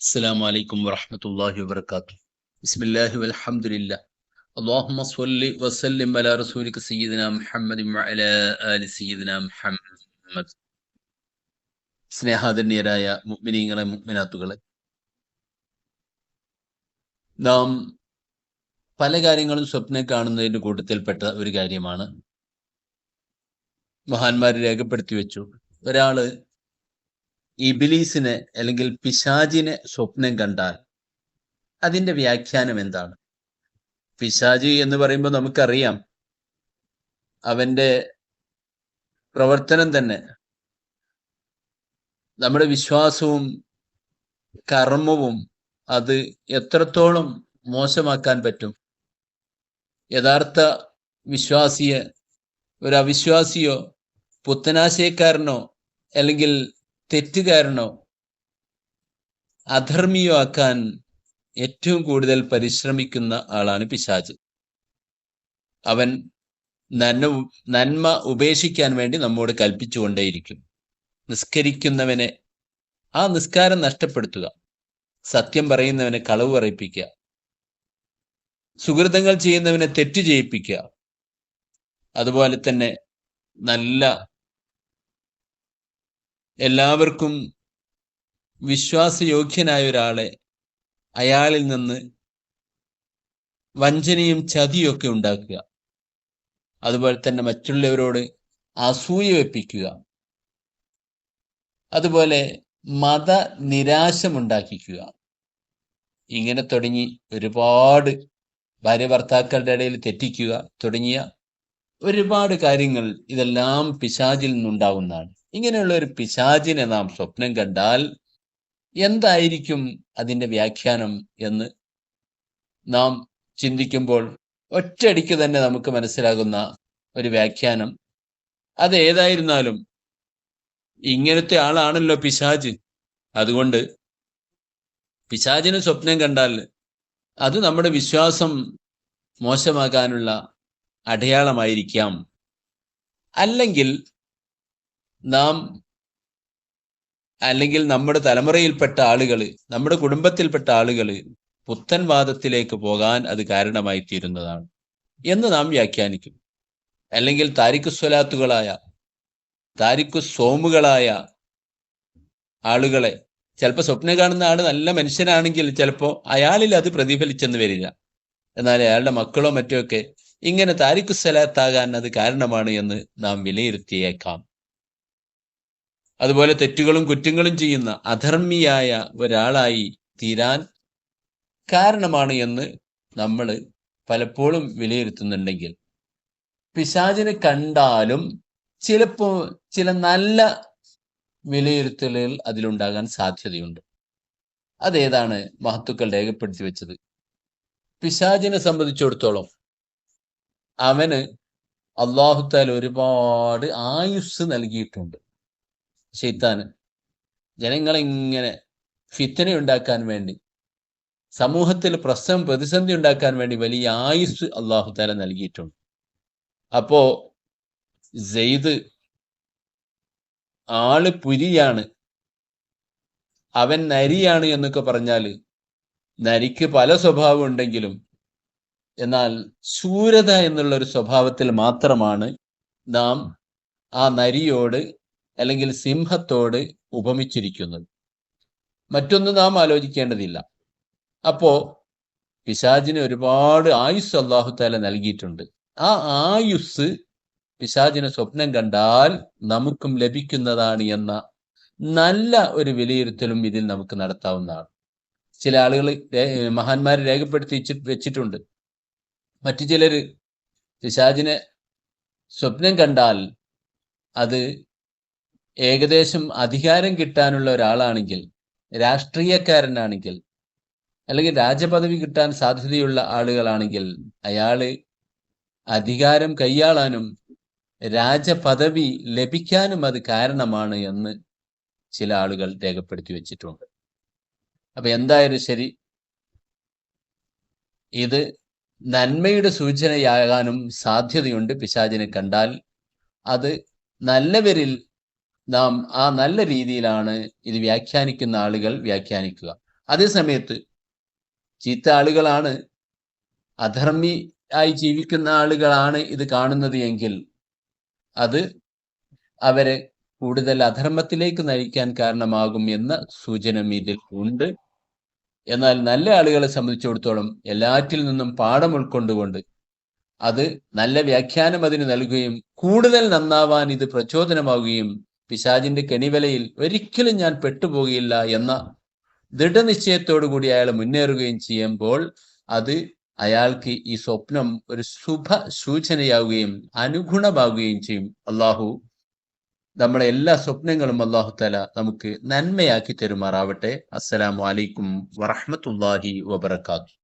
السلام عليكم ورحمة الله وبركاته بسم الله والحمد لله اللهم صل وسلم على رسولك سيدنا محمد وعلى آل سيدنا محمد സ്നേഹാദന്യരായ മുഗ്മിനീങ്ങളെ മുഗ്മിനാത്തുകളെ നാം പല കാര്യങ്ങളും സ്വപ്നം കാണുന്നതിൻ്റെ കൂട്ടത്തിൽപ്പെട്ട ഒരു കാര്യമാണ് മഹാന്മാർ രേഖപ്പെടുത്തി വെച്ചു ഒരാള് ഇബിലീസിനെ അല്ലെങ്കിൽ പിശാജിനെ സ്വപ്നം കണ്ടാൽ അതിന്റെ വ്യാഖ്യാനം എന്താണ്? പിശാജി എന്ന് പറയുമ്പോൾ നമുക്കറിയാം അവന്റെ പ്രവർത്തനം തന്നെ നമ്മുടെ വിശ്വാസവും കർമ്മവും അത് എത്രത്തോളം മോശമാക്കാൻ പറ്റും? യഥാർത്ഥ വിശ്വാസിയെ ഒരു അവിശ്വാസിയോ പുത്തനാശയക്കാരനോ അല്ലെങ്കിൽ തെറ്റുകാരനോ അധർമ്മിയോ ആക്കാൻ ഏറ്റവും കൂടുതൽ പരിശ്രമിക്കുന്ന ആളാണ് പിശാജ് അവൻ നന്മ നന്മ ഉപേക്ഷിക്കാൻ വേണ്ടി നമ്മോട് കൽപ്പിച്ചുകൊണ്ടേയിരിക്കും. നിസ്കരിക്കുന്നവനെ ആ നിസ്കാരം നഷ്ടപ്പെടുത്തുക. സത്യം പറയുന്നവനെ കളവ് പറയിപ്പിക്കുക. സുഹൃതങ്ങൾ ചെയ്യുന്നവനെ തെറ്റ് ചെയ്യിപ്പിക്കുക. അതുപോലെ തന്നെ നല്ല എല്ലാവർക്കും വിശ്വാസയോഗ്യനായ ഒരാളെ അയാളിൽ നിന്ന് വഞ്ചനയും ചതിയൊക്കെ ഉണ്ടാക്കുക. അതുപോലെ തന്നെ മറ്റുള്ളവരോട് അസൂയ വെപ്പിക്കുക. അതുപോലെ മത നിരാശമുണ്ടാക്കിക്കുക ഇങ്ങനെ തുടങ്ങി ഒരുപാട് ഭാര്യ ഭർത്താക്കളുടെ ഇടയിൽ തെറ്റിക്കുക തുടങ്ങിയ ഒരുപാട് കാര്യങ്ങൾ ഇതെല്ലാം പിശാചിൽ നിന്നുണ്ടാവുന്നതാണ്. ഇങ്ങനെയുള്ള ഒരു പിശാചിനെ നാം സ്വപ്നം കണ്ടാൽ എന്തായിരിക്കും അതിന്റെ വ്യാഖ്യാനം എന്ന് നാം ചിന്തിക്കുമ്പോൾ ഒറ്റയടിക്ക് തന്നെ നമുക്ക് മനസ്സിലാകുന്ന ഒരു വ്യാഖ്യാനം. അത് ഏതായിരുന്നാലും ഇങ്ങനത്തെ ആളാണല്ലോ പിശാജ് അതുകൊണ്ട് പിശാചിന് സ്വപ്നം കണ്ടാൽ അത് നമ്മുടെ വിശ്വാസം മോശമാകാനുള്ള അടയാളമായിരിക്കാം. അല്ലെങ്കിൽ നാം അല്ലെങ്കിൽ നമ്മുടെ തലമുറയിൽപ്പെട്ട ആളുകൾ നമ്മുടെ കുടുംബത്തിൽപ്പെട്ട ആളുകൾ പുത്തൻവാദത്തിലേക്ക് പോകാൻ അത് കാരണമായി തീരുന്നതാണ് എന്ന് നാം വ്യാഖ്യാനിക്കും അല്ലെങ്കിൽ താരിഖുസ്വലാത്തുകളായ താരിഖു സോമുകളായ ആളുകളെ ചിലപ്പോൾ സ്വപ്നം കാണുന്ന ആൾ നല്ല മനുഷ്യനാണെങ്കിൽ ചിലപ്പോൾ അയാളിൽ അത് പ്രതിഫലിച്ചെന്ന് വരില്ല. എന്നാൽ അയാളുടെ മക്കളോ മറ്റോ ഒക്കെ ഇങ്ങനെ താരിഖുസ്വലാത്താകാൻ അത് കാരണമാണ് എന്ന് നാം വിലയിരുത്തിയേക്കാം. അതുപോലെ തെറ്റുകളും കുറ്റങ്ങളും ചെയ്യുന്ന അധർമ്മിയായ ഒരാളായി തീരാൻ കാരണമാണ് എന്ന് നമ്മൾ പലപ്പോഴും വിലയിരുത്തുന്നുണ്ടെങ്കിൽ. പിശാചിനെ കണ്ടാലും ചിലപ്പോൾ ചില നല്ല വിലയിരുത്തലുകൾ അതിലുണ്ടാകാൻ സാധ്യതയുണ്ട്. അതേതാണ് മഹത്തുക്കൾ രേഖപ്പെടുത്തി വെച്ചത്. പിശാചിനെ സംബന്ധിച്ചിടത്തോളം അവന് അള്ളാഹുത്താൽ ഒരുപാട് ആയുസ് നൽകിയിട്ടുണ്ട്. ഷെയ്ത്താന് ജനങ്ങളെ ഇങ്ങനെ ഫിത്തന ഉണ്ടാക്കാൻ വേണ്ടി സമൂഹത്തിൽ പ്രശ്നം പ്രതിസന്ധി ഉണ്ടാക്കാൻ വേണ്ടി വലിയ ആയുസ് അള്ളാഹു താല നൽകിയിട്ടുണ്ട്. അപ്പോ സെയ്ദ് ആൾ പുരിയാണ് അവൻ നരിയാണ് എന്നൊക്കെ പറഞ്ഞാൽ നരിക്ക് പല സ്വഭാവം ഉണ്ടെങ്കിലും എന്നാൽ ശൂരത എന്നുള്ള ഒരു സ്വഭാവത്തിൽ മാത്രമാണ് നാം ആ നരിയോട് അല്ലെങ്കിൽ സിംഹത്തോട് ഉപമിച്ചിരിക്കുന്നത് മറ്റൊന്നും നാം ആലോചിക്കേണ്ടതില്ല. അപ്പോ പിശാജിന് ഒരുപാട് ആയുസ് അള്ളാഹു താല നൽകിയിട്ടുണ്ട്. ആ ആയുസ് പിശാജിനെ സ്വപ്നം കണ്ടാൽ നമുക്കും ലഭിക്കുന്നതാണ് എന്ന നല്ല ഒരു വിലയിരുത്തലും ഇതിൽ നമുക്ക് നടത്താവുന്നതാണ്. ചില ആളുകൾ മഹാന്മാരെ രേഖപ്പെടുത്തി വെച്ചിട്ടുണ്ട്. മറ്റു ചിലർ പിശാജിനെ സ്വപ്നം കണ്ടാൽ അത് ഏകദേശം അധികാരം കിട്ടാനുള്ള ഒരാളാണെങ്കിൽ രാഷ്ട്രീയക്കാരനാണെങ്കിൽ അല്ലെങ്കിൽ രാജപദവി കിട്ടാൻ സാധ്യതയുള്ള ആളുകളാണെങ്കിൽ അയാൾ അധികാരം കൈയാളാനും രാജപദവി ലഭിക്കാനും അത് കാരണമാണ് എന്ന് ചില ആളുകൾ രേഖപ്പെടുത്തി വെച്ചിട്ടുണ്ട്. അപ്പൊ എന്തായാലും ശരി ഇത് നന്മയുടെ സൂചനയാകാനും സാധ്യതയുണ്ട്. പിശാചിനെ കണ്ടാൽ അത് നല്ലവരിൽ നാം ആ നല്ല രീതിയിലാണ് ഇത് വ്യാഖ്യാനിക്കുന്ന ആളുകൾ വ്യാഖ്യാനിക്കുക. അതേസമയത്ത് ചീത്ത ആളുകളാണ് അധർമ്മി ആയി ജീവിക്കുന്ന ആളുകളാണ് ഇത് കാണുന്നത് എങ്കിൽ അത് അവരെ കൂടുതൽ അധർമ്മത്തിലേക്ക് നയിക്കാൻ കാരണമാകും എന്ന സൂചന ഇതിൽ ഉണ്ട്. എന്നാൽ നല്ല ആളുകളെ സംബന്ധിച്ചിടത്തോളം എല്ലാറ്റിൽ നിന്നും പാഠം ഉൾക്കൊണ്ടുകൊണ്ട് അത് നല്ല വ്യാഖ്യാനം അതിന് നൽകുകയും കൂടുതൽ നന്നാവാൻ ഇത് പ്രചോദനമാവുകയും പിശാജിന്റെ കെണിവലയിൽ ഒരിക്കലും ഞാൻ പെട്ടുപോകില്ല എന്ന ദൃഢനിശ്ചയത്തോടു കൂടി അയാൾ മുന്നേറുകയും ചെയ്യുമ്പോൾ അത് അയാൾക്ക് ഈ സ്വപ്നം ഒരു ശുഭ സൂചനയാവുകയും അനുഗുണമാവുകയും ചെയ്യും. അള്ളാഹു നമ്മുടെ എല്ലാ സ്വപ്നങ്ങളും അള്ളാഹു തല നമുക്ക് നന്മയാക്കി തരുമാറാവട്ടെ. അസ്സലാമു അലൈക്കും വറഹ്മത്തുള്ളാഹി വബർക്കാത്തു